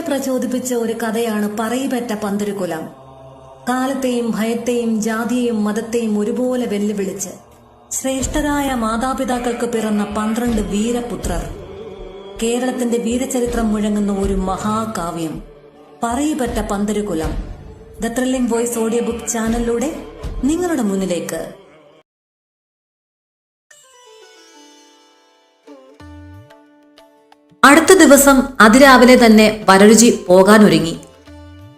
പ്രചോദിപ്പിച്ച ഒരു കഥയാണ് പറയിപ്പറ്റ പന്തിരുകുലം. കാലത്തെയും ഭയത്തെയും ജാതിയെയും മതത്തെയും ഒരുപോലെ വെല്ലുവിളിച്ച് ശ്രേഷ്ഠരായ മാതാപിതാക്കൾക്ക് പിറന്ന പന്ത്രണ്ട് വീരപുത്രർ. കേരളത്തിന്റെ വീരചരിത്രം മുഴങ്ങുന്ന ഒരു മഹാകാവ്യം Parayipetta Panthirukulam. The thrilling voice audio book ചാനലിലൂടെ നിങ്ങളുടെ മുന്നിലേക്ക് അടുത്ത ദിവസം അതിരാവിലെ തന്നെ വരരുചി പോകാനൊരുങ്ങി.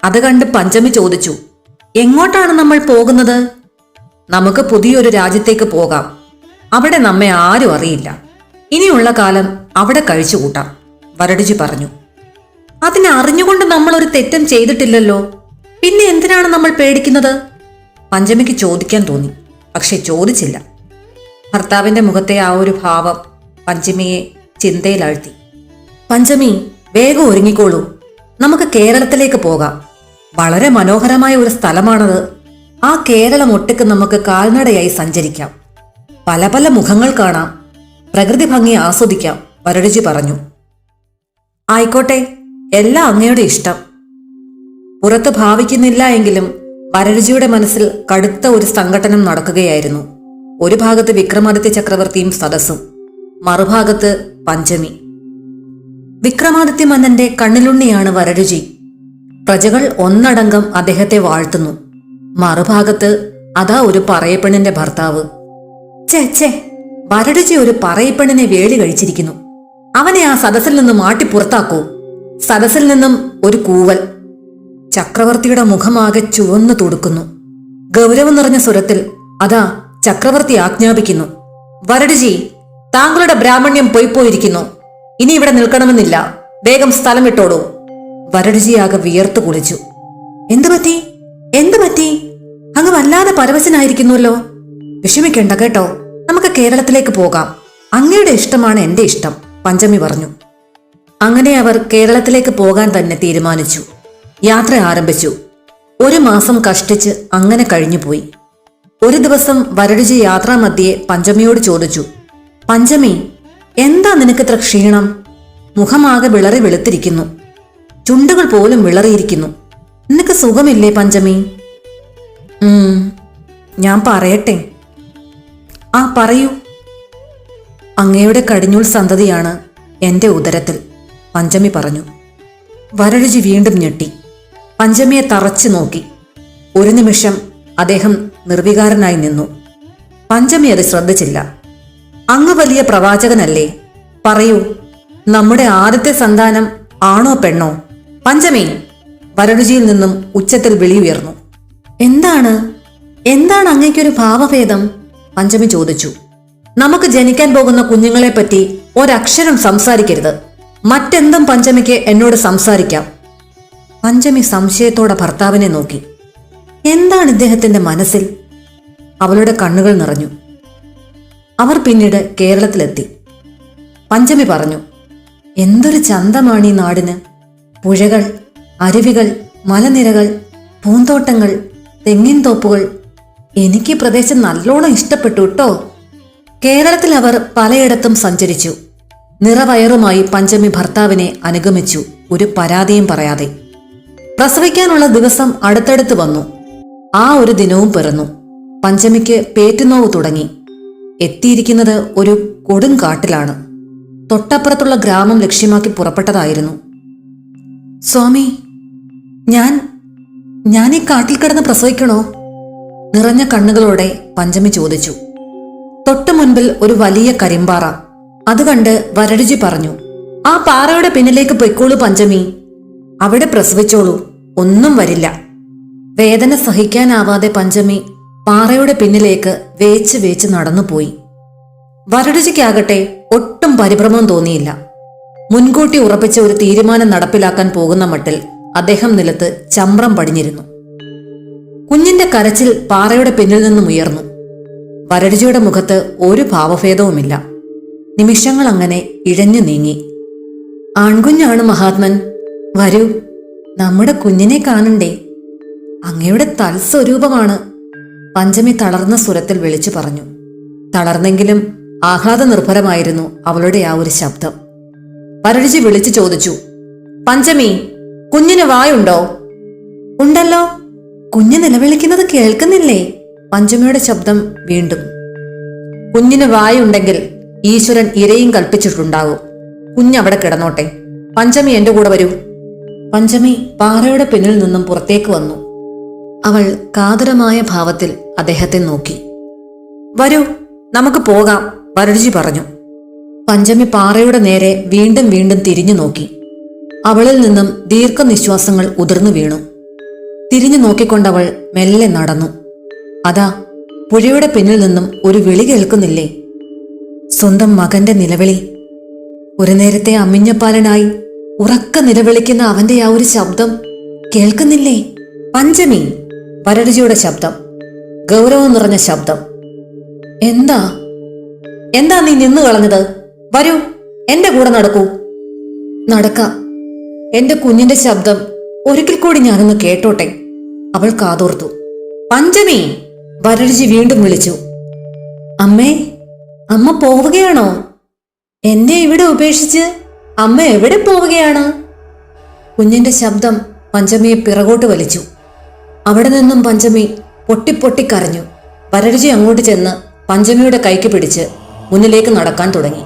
അത് കണ്ട് പഞ്ചമി ചോദിച്ചു എങ്ങോട്ടാണ് നമ്മൾ പോകുന്നത്? നമുക്ക് പുതിയൊരു രാജ്യത്തേക്ക് പോകാം. അവിടെ നമ്മെ ആരും അറിയില്ല. ഇനിയുള്ള കാലം അവിടെ കഴിച്ചുകൂട്ടാം വരടുജി പറഞ്ഞു. അതിനെ അറിഞ്ഞുകൊണ്ട് നമ്മൾ ഒരു തെറ്റും ചെയ്തിട്ടില്ലല്ലോ. പിന്നെ എന്തിനാണ് നമ്മൾ പേടിക്കുന്നത്? പഞ്ചമിക്ക് ചോദിക്കാൻ തോന്നി പക്ഷെ ചോദിച്ചില്ല. ഭർത്താവിന്റെ മുഖത്തെ ആ ഒരു ഭാവം പഞ്ചമിയെ ചിന്തയിലാഴ്ത്തി. പഞ്ചമി വേഗം ഒരുങ്ങിക്കോളൂ. നമുക്ക് കേരളത്തിലേക്ക് പോകാം. വളരെ മനോഹരമായ ഒരു സ്ഥലമാണത്. ആ കേരളം ഒട്ടുക്ക് നമുക്ക് കാൽനടയായി സഞ്ചരിക്കാം. പല പല മുഖങ്ങൾ കാണാം. പ്രകൃതി ഭംഗി ആസ്വദിക്കാം വരടുജി പറഞ്ഞു. ആയിക്കോട്ടെ എല്ലാം അങ്ങയുടെ ഇഷ്ടം. പുറത്ത് ഭാവിക്കുന്നില്ല എങ്കിലും വരരുചിയുടെ മനസ്സിൽ കടുത്ത ഒരു സംഘട്ടനം നടക്കുകയായിരുന്നു. ഒരു ഭാഗത്ത് വിക്രമാദിത്യ ചക്രവർത്തിയും സദസ്സും മറുഭാഗത്ത് പഞ്ചമി. വിക്രമാദിത്യ മന്നന്റെ കണ്ണിലുണ്ണിയാണ് വരരുചി. പ്രജകൾ ഒന്നടങ്കം അദ്ദേഹത്തെ വാഴ്ത്തുന്നു. മറുഭാഗത്ത് അതാ ഒരു പറയപ്പെണ്ണിന്റെ ഭർത്താവ്. ചേ ചേ വരടുചി ഒരു പറയപ്പെണ്ണിനെ വേളി കഴിച്ചിരിക്കുന്നു. അവനെ ആ സദസ്സിൽ നിന്നും മാട്ടി പുറത്താക്കൂ. സദസ്സിൽ നിന്നും ഒരു കൂവൽ. ചക്രവർത്തിയുടെ മുഖമാകെ ചുവന്നു തുടുക്കുന്നു. ഗൗരവം നിറഞ്ഞ സ്വരത്തിൽ അതാ ചക്രവർത്തി ആജ്ഞാപിക്കുന്നു. വരടുജി താങ്കളുടെ ബ്രാഹ്മണ്യം പൊയ്പോയിരിക്കുന്നു ഇനി ഇവിടെ നിൽക്കണമെന്നില്ല. വേഗം സ്ഥലം വിട്ടോളൂ. വരടുജിയാകെ വിയർത്തു കുളിച്ചു. എന്തു പറ്റി? എന്തു പറ്റി? അങ്ങ് വല്ലാതെ പരവശനായിരിക്കുന്നുവല്ലോ വിഷമിക്കണ്ട കേട്ടോ. നമുക്ക് കേരളത്തിലേക്ക് പോകാം. അങ്ങയുടെ ഇഷ്ടമാണ് എന്റെ ഇഷ്ടം പഞ്ചമി പറഞ്ഞു. അങ്ങനെ അവർ കേരളത്തിലേക്ക് പോകാൻ തന്നെ തീരുമാനിച്ചു. യാത്ര ആരംഭിച്ചു. ഒരു മാസം കഷ്ടിച്ച് അങ്ങനെ കഴിഞ്ഞുപോയി. ഒരു ദിവസം വരടുജി യാത്രാമധ്യേ പഞ്ചമിയോട് ചോദിച്ചു പഞ്ചമി എന്താ നിനക്ക് ഇത്ര ക്ഷീണം? മുഖമാകെ വിളറി വെളുത്തിരിക്കുന്നു. ചുണ്ടുകൾ പോലും വിളറിയിരിക്കുന്നു. നിനക്ക് സുഖമില്ലേ പഞ്ചമി? ഞാൻ പറയട്ടെ. ആ പറയൂ. അങ്ങയുടെ കടിഞ്ഞൂൽ സന്തതിയാണ് എന്റെ ഉദരത്തിൽ പഞ്ചമി പറഞ്ഞു. വരഴുചി വീണ്ടും ഞെട്ടി. പഞ്ചമിയെ തറച്ചു നോക്കി. ഒരു നിമിഷം അദ്ദേഹം നിർവികാരനായി നിന്നു. പഞ്ചമി അത് ശ്രദ്ധിച്ചില്ല. അങ്ങ് വലിയ പ്രവാചകനല്ലേ? പറയൂ നമ്മുടെ ആദ്യത്തെ സന്താനം ആണോ പെണ്ണോ? പഞ്ചമി വരരുചിയിൽ നിന്നും ഉച്ചത്തിൽ വിളിയുയർന്നു എന്താണ്? എന്താണ് അങ്ങേക്കൊരു ഭാവഭേദം? പഞ്ചമി ചോദിച്ചു. നമുക്ക് ജനിക്കാൻ പോകുന്ന കുഞ്ഞുങ്ങളെ പറ്റി ഒരക്ഷരം സംസാരിക്കരുത്. മറ്റെന്തും പഞ്ചമിക്ക് എന്നോട് സംസാരിക്കാം. പഞ്ചമി സംശയത്തോടെ ഭർത്താവിനെ നോക്കി. എന്താണ് ഇദ്ദേഹത്തിന്റെ മനസ്സിൽ? അവളുടെ കണ്ണുകൾ നിറഞ്ഞു. അവർ പിന്നീട് കേരളത്തിലെത്തി. പഞ്ചമി പറഞ്ഞു എന്തൊരു ചന്തമാണ് ഈ നാടിന്. പുഴകൾ അരുവികൾ മലനിരകൾ പൂന്തോട്ടങ്ങൾ തെങ്ങിൻ തോപ്പുകൾ. എനിക്ക് ഈ പ്രദേശം നല്ലോണം ഇഷ്ടപ്പെട്ടു കേട്ടോ കേരളത്തിൽ അവർ പലയിടത്തും സഞ്ചരിച്ചു. നിറവയറുമായി പഞ്ചമി ഭർത്താവിനെ അനുഗമിച്ചു ഒരു പരാതിയും പറയാതെ. പ്രസവിക്കാനുള്ള ദിവസം അടുത്തടുത്ത് വന്നു. ആ ഒരു ദിനവും പിറന്നു. പഞ്ചമിക്ക് പേറ്റുനോവ് തുടങ്ങി. എത്തിയിരിക്കുന്നത് ഒരു കൊടും കാട്ടിലാണ്. തൊട്ടപ്പുറത്തുള്ള ഗ്രാമം ലക്ഷ്യമാക്കി പുറപ്പെട്ടതായിരുന്നു. സ്വാമി ഞാൻ ഞാൻ ഈ കാട്ടിൽ കിടന്ന് പ്രസവിക്കണോ? നിറഞ്ഞ കണ്ണുകളോടെ പഞ്ചമി ചോദിച്ചു. തൊട്ടു മുൻപിൽ ഒരു വലിയ കരിമ്പാറ. അത് കണ്ട് വരടുജി പറഞ്ഞു. ആ പാറയുടെ പിന്നിലേക്ക് പൊയ്ക്കോളൂ പഞ്ചമി. അവിടെ പ്രസവിച്ചോളൂ. ഒന്നും വരില്ല. വേദന സഹിക്കാനാവാതെ പഞ്ചമി പാറയുടെ പിന്നിലേക്ക് വേച്ച് വേച്ച് നടന്നുപോയി. വരടുചിക്കാകട്ടെ ഒട്ടും പരിഭ്രമം തോന്നിയില്ല. മുൻകൂട്ടി ഉറപ്പിച്ച ഒരു തീരുമാനം നടപ്പിലാക്കാൻ പോകുന്ന മട്ടിൽ അദ്ദേഹം നിലത്ത് ചമ്രം പടിഞ്ഞിരുന്നു. കുഞ്ഞിന്റെ കരച്ചിൽ പാറയുടെ പിന്നിൽ നിന്നും ഉയർന്നു. വരടുജിയുടെ മുഖത്ത് ഒരു ഭാവഭേദവുമില്ല. നിമിഷങ്ങൾ അങ്ങനെ ഇഴഞ്ഞു നീങ്ങി. ആൺകുഞ്ഞാണ് മഹാത്മൻ. വരൂ നമ്മുടെ കുഞ്ഞിനെ കാണണ്ടേ? അങ്ങയുടെ തൽസ്വരൂപമാണ് പഞ്ചമി തളർന്ന സ്വരത്തിൽ വിളിച്ചു പറഞ്ഞു. തളർന്നെങ്കിലും ആഹ്ലാദ നിർഭരമായിരുന്നു അവളുടെ ആ ഒരു ശബ്ദം. വരടിജി വിളിച്ചു ചോദിച്ചു പഞ്ചമി കുഞ്ഞിന് വായുണ്ടോ? ഉണ്ടല്ലോ. കുഞ്ഞ് നിലവിളിക്കുന്നത് കേൾക്കുന്നില്ലേ? പഞ്ചമിയുടെ ശബ്ദം വീണ്ടും. കുഞ്ഞിന് വായുണ്ടെങ്കിൽ ഈശ്വരൻ ഇരയും കൽപ്പിച്ചിട്ടുണ്ടാവും കുഞ്ഞവിടെ കിടന്നോട്ടെ. പഞ്ചമി എന്റെ കൂടെ വരൂ. പഞ്ചമി പാറയുടെ പിന്നിൽ നിന്നും പുറത്തേക്ക് വന്നു. അവൾ കാതരമായ ഭാവത്തിൽ അദ്ദേഹത്തെ നോക്കി. വരൂ നമുക്ക് പോകാം വരരുചി പറഞ്ഞു. പഞ്ചമി പാറയുടെ നേരെ വീണ്ടും വീണ്ടും തിരിഞ്ഞു നോക്കി. അവളിൽ നിന്നും ദീർഘനിശ്വാസങ്ങൾ ഉതിർന്നു വീണു. തിരിഞ്ഞു നോക്കിക്കൊണ്ടവൾ മെല്ലെ നടന്നു. അതാ പുഴയുടെ പിന്നിൽ നിന്നും ഒരു വിളി കേൾക്കുന്നില്ലേ? സ്വന്തം മകന്റെ നിലവിളി. ഒരു നേരത്തെ അമ്മിഞ്ഞപ്പാലനായി ഉറക്ക നിലവിളിക്കുന്ന അവന്റെ ആ ഒരു ശബ്ദം കേൾക്കുന്നില്ലേ? പഞ്ചമി വരടുജിയുടെ ശബ്ദം. ഗൗരവം നിറഞ്ഞ ശബ്ദം. എന്താ? എന്താ നീ നിന്നു കളഞ്ഞത്? വരൂ എന്റെ കൂടെ നടക്കൂ. നടക്കാം. എന്റെ കുഞ്ഞിന്റെ ശബ്ദം ഒരിക്കൽ കൂടി ഞാനൊന്ന് കേട്ടോട്ടെ. അവൾ കാതോർത്തു. പഞ്ചമി! വരരുചി വീണ്ടും വിളിച്ചു. അമ്മേ അമ്മ പോവുകയാണോ? എന്നെ ഇവിടെ ഉപേക്ഷിച്ച് അമ്മ എവിടെ പോവുകയാണ്? കുഞ്ഞിന്റെ ശബ്ദം പഞ്ചമിയെ പിറകോട്ട് വലിച്ചു. അവിടെ നിന്നും പഞ്ചമി പൊട്ടിപ്പൊട്ടി കരഞ്ഞു വരരുചി അങ്ങോട്ട് ചെന്ന് പഞ്ചമിയുടെ കൈക്ക് പിടിച്ച് മുന്നിലേക്ക് നടക്കാൻ തുടങ്ങി.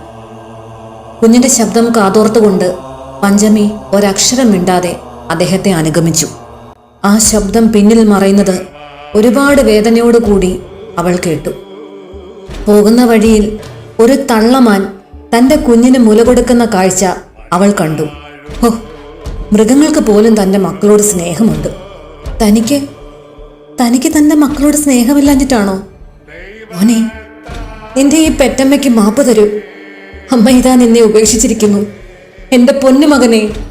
കുഞ്ഞിന്റെ ശബ്ദം കാതോർത്തുകൊണ്ട് പഞ്ചമി ഒരക്ഷരം മിണ്ടാതെ അദ്ദേഹത്തെ അനുഗമിച്ചു. ആ ശബ്ദം പിന്നിൽ മറയുന്നത് ഒരുപാട് വേദനയോടുകൂടി അവൾ കേട്ടു. പോകുന്ന വഴിയിൽ ഒരു തള്ളമാൻ തന്റെ കുഞ്ഞിന് മുല കൊടുക്കുന്ന കാഴ്ച അവൾ കണ്ടു. ഹോ മൃഗങ്ങൾക്ക് പോലും തന്റെ മക്കളോട് സ്നേഹമുണ്ട്. തനിക്ക് തനിക്ക് തന്റെ മക്കളോട് സ്നേഹമില്ലാഞ്ഞിട്ടാണോ? മോനെ എന്റെ ഈ പെറ്റമ്മയ്ക്ക് മാപ്പ് തരൂ. അമ്മ ഇതാ നിന്നെ ഉപേക്ഷിച്ചിരിക്കുന്നു. എന്റെ പൊന്നു മകനെ